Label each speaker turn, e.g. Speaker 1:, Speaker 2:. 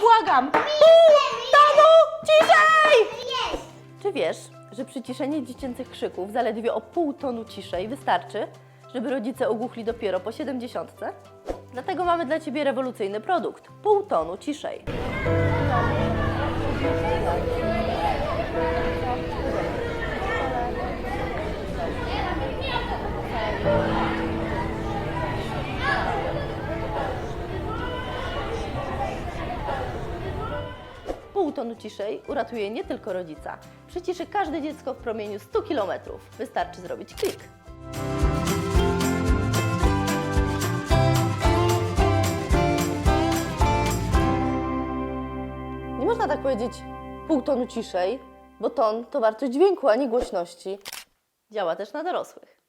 Speaker 1: Pomagam! Pół tonu ciszej!
Speaker 2: Jest!
Speaker 1: Czy wiesz, że przyciszenie dziecięcych krzyków zaledwie o pół tonu ciszej wystarczy, żeby rodzice ogłuchli dopiero po 70? Dlatego mamy dla Ciebie rewolucyjny produkt. Pół tonu ciszej. Pół tonu ciszej uratuje nie tylko rodzica. Przyciszy każde dziecko w promieniu 100 km. Wystarczy zrobić klik. Nie można tak powiedzieć pół tonu ciszej, bo ton to wartość dźwięku, a nie głośności. Działa też na dorosłych.